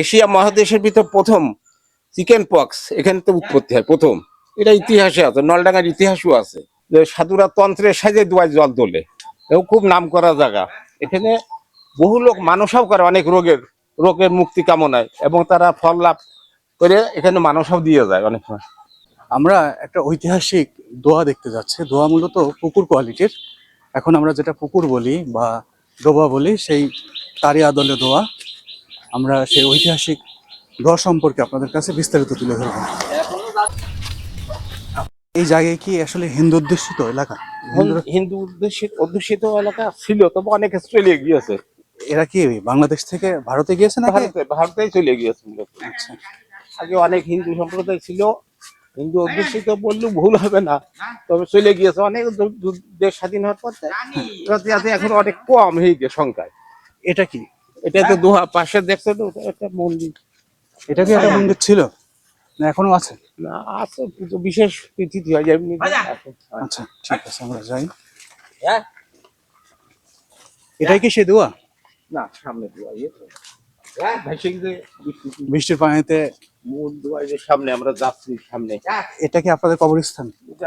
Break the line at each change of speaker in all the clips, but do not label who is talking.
Asia মহাদেশের ভিতর প্রথম চিকেন পক্স, এখানে তো উৎপত্তি হয়, প্রথম। এটা ইতিহাসে আছে, নলডাঙ্গার ইতিহাসও আছে। যে সাধুরা তন্ত্রের সাজে দুয়ায় জল তোলে। এবং খুব নাম করা জায়গা। এখানে বহু লোক মানসাও করে, অনেক রোগের রোগের মুক্তি কামনায়, এবং তারা ফল লাভ করে এখানে মানসাও দিয়ে যায় অনেক সময়।
আমরা একটা ঐতিহাসিক দোয়া দেখতে যাচ্ছি। দোয়া মূলত পুকুর কোয়ালিটির। এখন আমরা যেটা পুকুর বলি বা ডোবা বলি, সেই তারই আদলে দোয়া। আমরা সেই ঐতিহাসিক দোয়া সম্পর্কে আপনাদের কাছে বিস্তারিত তুলে ধরব। এই জায়গায় কি আসলে হিন্দু অধ্যুষিত এলাকা?
হিন্দু অধ্যুষিত এলাকা ছিল তবে অনেক চলে গিয়েছে।
এরা কি বাংলাদেশ থেকে ভারতে গিয়েছে নাকি?
ভারতে ভারতেই চলে গিয়েছে।
আচ্ছা।
আগে অনেক হিন্দু সম্প্রদায় ছিল হিন্দু অধ্যুষিত বললেও ভুল হবে না তবে চলে গিয়েছে। অনেক দেশ স্বাধীন হওয়ার পর এখন অনেক কম হয়ে গিয়ে সংখ্যায়।
এটা কি?
এটা তো দোহা পাশে দেখছ তো ওটা একটা মন্দির।
এটা কি একটা মন্দির ছিল? না এখনও আছে?
না আছে পুজো বিশেষ তিথি হয় এমনি
আচ্ছা ঠিক আছে আমরা যাই। এটাই কি সে দোয়া?
না সামনে দোয়া ইয়ে বৃষ্টি
বৃষ্টির পানিতে
মূল সামনে আমরা যাচ্ছি সামনে।
এটা কি আপনাদের কবরস্থান?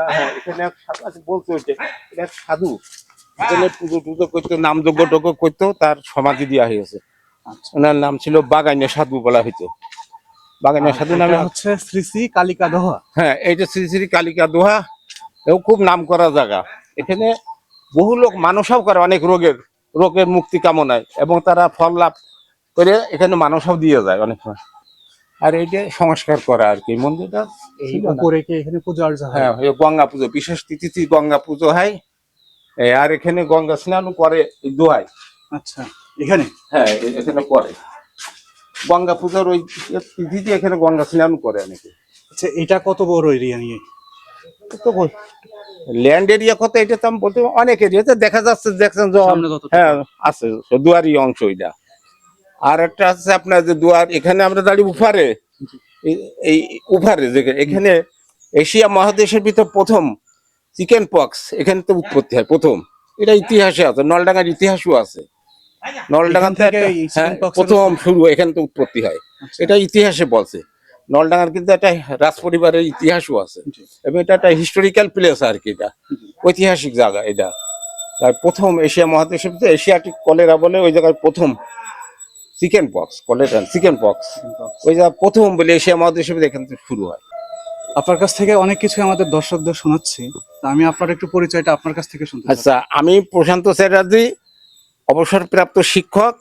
হ্যাঁ, এখানে এক সাধু আছে বলতে হচ্ছে এটা এক সাধু। পুজো টুজো করতো নাম যজ্ঞ টজ্ঞ করতো তার সমাধি দেওয়া হয়েছে। ওনার নাম ছিল বাগাইনে সাধু বলা হইতো। বাগাইনে সাধু নামে
হচ্ছে শ্রী শ্রী কালিকা দোহা।
হ্যাঁ এইটা শ্রী শ্রী কালিকা দোহা এও খুব নাম করা জায়গা। এখানে বহু লোক মানসাও করে অনেক রোগের রোগের মুক্তি কামনায় এবং তারা ফল লাভ করে এখানে মানসাও দিয়ে যায় অনেক সময়। আর এইটা সংস্কার করা আর কি মন্দিরটা
এই উপরে এখানে পূজা হ্যাঁ।
গঙ্গা পুজো বিশেষ তিথি গঙ্গা পুজো হয়। আর এখানে গঙ্গা স্নানও করে দোয়ায়
আচ্ছা। এখানে?
হ্যাঁ এখানে করে। গঙ্গা পুজোর ওই তিথিতে এখানে গঙ্গা স্নান করে অনেকে।
আচ্ছা এটা কত বড় এরিয়া নিয়ে?
তো ল্যান্ড এরিয়া কত? এটা তো আমি বলতে অনেক এরিয়াতে দেখা যাচ্ছে দেখছেন যে
সামনে যতটুকু।
হ্যাঁ আছে দুয়ারি অংশ এটা। আর একটা আছে আপনার যে দুয়ার এখানে আমরা দাঁড়িয়ে উফারে। এই- এই উফারে যে এখানে এশিয়া মহাদেশের ভিতর প্রথম চিকেন পক্স এখানে তো উৎপত্তি হয় প্রথম। এটা ইতিহাসে আছে নলডাঙ্গার ইতিহাসও আছে। নলডাঙ্গা
থেকে
প্রথম শুরু এখানে তো উৎপত্তি হয়।
আচ্ছা।
এটা ইতিহাসে বলছে। নলডাঙ্গার কিন্তু একটা রাজ পরিবারের ইতিহাসও আছে। এবং এটা একটা হিস্টোরিক্যাল প্লেস আর কি এটা। ঐতিহাসিক জায়গা এটা। তার প্রথম এশিয়া মহাদেশের এশিয়াটিক কলেরা বলে ওই জায়গায় প্রথম chicken pox cholera chicken pox ওই জায়গা প্রথম বলে এশিয়া মহাদেশের এখান থেকে শুরু হয়।
আপনার কাছ থেকে অনেক কিছু আমাদের দর্শকদের শোনাচ্ছি। আমি আপনার একটু পরিচয়টা আপনার কাছ থেকে শুনতে চাই।
আচ্ছা আমি প্রশান্ত চ্যাটার্জি অবসরপ্রাপ্ত শিক্ষক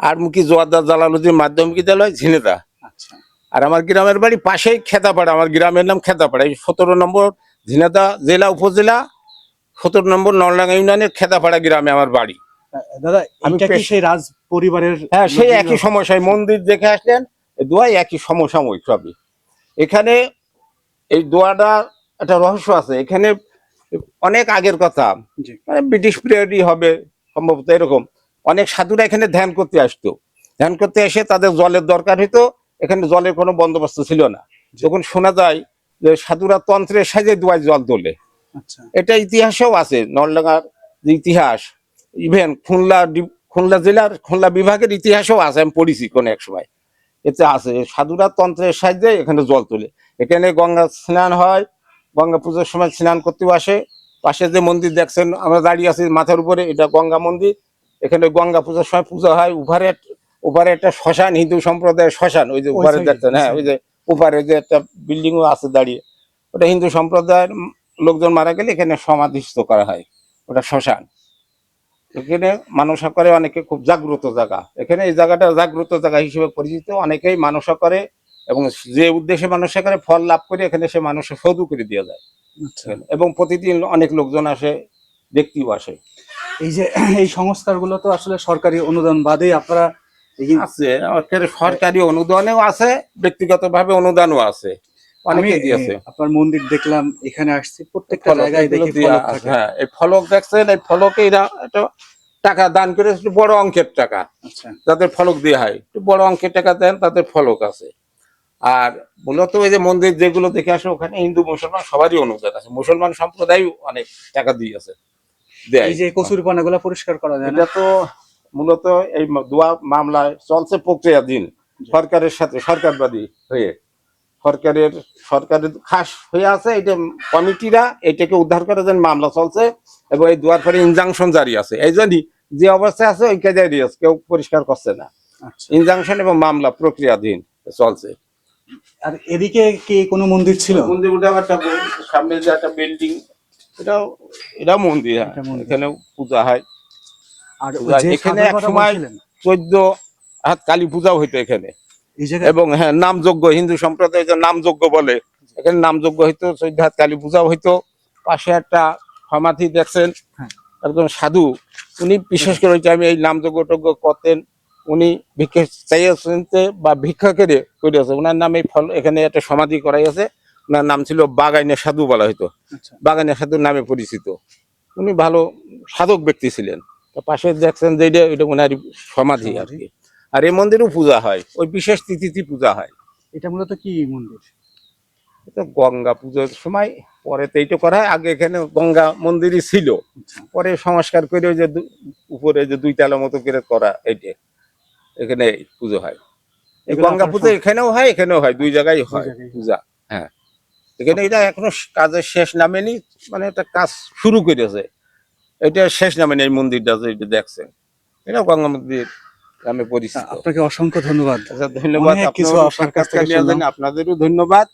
আর মুখী জোয়ারদার জালালুদ্দিন মাধ্যমিক বিদ্যালয় ঝিনেদা
আচ্ছা।
আর আমার গ্রামের বাড়ি পাশেই খেতাপাড়া আমার গ্রামের নাম খেতাপাড়া এই সতেরো নম্বর ঝিনাদা জেলা উপজেলা সতেরো নম্বর নলডাঙ্গা ইউনিয়নের খেতাপাড়া গ্রামে আমার বাড়ি।
দাদা
আমি
সেই রাজ পরিবারের
হ্যাঁ সেই একই সমস্যায় মন্দির দেখে আসলেন দোয়াই একই সমসাময়িক সবই। এখানে এই দোয়াটা একটা রহস্য আছে। এখানে অনেক আগের কথা। মানে ব্রিটিশ পিরিয়ডই হবে সম্ভবত এরকম। অনেক সাধুরা এখানে ধ্যান করতে আসতো। ধ্যান করতে এসে তাদের জলের দরকার হতো এখানে জলের কোনো বন্দোবস্ত ছিল না। যখন শোনা যায় যে সাধুরা তন্ত্রের সাজে দুয়ায় জল তোলে।
আচ্ছা।
এটা ইতিহাসেও আছে নলডাঙ্গার যে ইতিহাস ইভেন খুলনা খুলনা জেলার খুলনা বিভাগের ইতিহাসও আছে আমি পড়েছি কোন এক সময়। এতে আছে সাধুরা তন্ত্রের সাহায্যে এখানে জল তোলে। এখানে গঙ্গা স্নান হয় গঙ্গা পুজোর সময় স্নান করতেও আসে। পাশে যে মন্দির দেখছেন আমরা দাঁড়িয়ে আছি মাথার উপরে এটা গঙ্গা মন্দির। এখানে গঙ্গা পুজোর সময় পূজা হয় উপারে উপারে একটা শ্মশান হিন্দু সম্প্রদায়ের শ্মশান ওই যে উপারে দেখছেন হ্যাঁ
ওই
যে উপারে যে একটা বিল্ডিংও আছে দাঁড়িয়ে। ওটা হিন্দু সম্প্রদায়ের লোকজন মারা গেলে এখানে সমাধিস্থ করা হয় ওটা শ্মশান। এখানে মানসা করে অনেকে খুব জাগ্রত জায়গা। এখানে এই জায়গাটা জাগ্রত জায়গা হিসেবে পরিচিত অনেকেই মানসা করে এবং যে উদ্দেশ্যে মানুষে করে ফল লাভ করে এখানে সে মানুষের সদু করে দিয়ে যায়। এবং প্রতিদিন অনেক লোকজন আসে ব্যক্তিও আসে।
এই যে এই সংস্কারগুলো তো আসলে সরকারি অনুদান বাদেই আপনারা
আছে সরকারি অনুদানেও আছে ব্যক্তিগত ভাবে অনুদানও আছে।
আপনার মন্দির দেখলাম এখানে আসছি প্রত্যেকটা জায়গায় দেখি।
হ্যাঁ এই ফলক দেখছেন এই ফলকে এরা একটা টাকা দান করে একটু বড় অঙ্কের টাকা।
আচ্ছা।
যাদের ফলক দেওয়া হয় একটু বড় অঙ্কের টাকা দেন তাদের ফলক আছে। আর মূলত ওই যে মন্দির যেগুলো দেখে আসে ওখানে হিন্দু মুসলমান সবারই অনুদান আছে। মুসলমান সম্প্রদায় অনেক টাকা দেয়
এই যে কচুরি পানাগুলো পরিষ্কার করা যায়
এটা তো মূলত এই দোয়া মামলায় চলছে প্রক্রিয়াধীন সরকারের সাথে সরকারবাদী হয়ে। সরকারের সরকারের খাস হয়ে আছে এটা কমিটিরা এটাকে উদ্ধার করার জন্য মামলা চলছে এবং এই দুয়ার পরে ইনজাংশন জারি আছে। এই জন্যই যে অবস্থায় আছে ওই কাজে আছে কেউ পরিষ্কার করছে না।
আচ্ছা।
ইনজাংশন এবং মামলা প্রক্রিয়াধীন চলছে।
আর এদিকে কি কোনো মন্দির ছিল
মন্দির উঠে একটা সামনে যে একটা বিল্ডিং এটাও হ্যাঁ।
এটা মন্দির।
এখানেও পূজা হয়
আর
এখানে এক সময়- চোদ্দ হাত কালী পূজাও হইতো এখানে এবং হ্যাঁ নামযজ্ঞ হিন্দু সম্প্রদায় যে নামযজ্ঞ বলে এখানে নামযজ্ঞ হইতো চৈধ্য হাত কালী পূজাও হইতো পাশে একটা সমাধি দেখছেন
হ্যাঁ।
একজন সাধু উনি বিশেষ করে ওই টাইমে এই নামযজ্ঞ টজ্ঞ করতেন উনি ভিক্ষা চাইয়াছেন বা ভিক্ষা করে করিয়াছে ওনার নামে ফল এখানে একটা সমাধি করাই আছে। ওনার নাম ছিল বাগাইনে সাধু বলা হইতো।
আচ্ছা।
বাগানে সাধুর নামে পরিচিত। উনি ভালো সাধক ব্যক্তি ছিলেন। তো পাশে দেখছেন যে এটা এটা ওনার সমাধি আর কি আর এই মন্দিরেও পূজা হয়। ওই বিশেষ তিথিতে পূজা হয়।
এটা মূলত কি মন্দির?
এটা গঙ্গা পুজোর সময়। পরে তো এইটা করা হয়। আগে এখানে গঙ্গা মন্দিরই ছিল।
আচ্ছা।
পরে সংস্কার করে ওই যে উপরে যে দুই তালা মতো করে করা এইটা। এখানে পুজো হয়। এই গঙ্গা পুজো এখানেও হয় এখানেও হয় দুই জায়গায় হয়। পূজা হ্যাঁ। এখানে এটা এখনও কাজের শেষ নামেনি মানে একটা কাজ শুরু করেছে। এটা শেষ নামেনি এই মন্দিরটা যে এটা দেখছেন। এটা গঙ্গা মন্দির নামে পরিচিত।
আপনাকে অসংখ্য ধন্যবাদ।
আচ্ছা ধন্যবাদ আপনাদেরও ধন্যবাদ।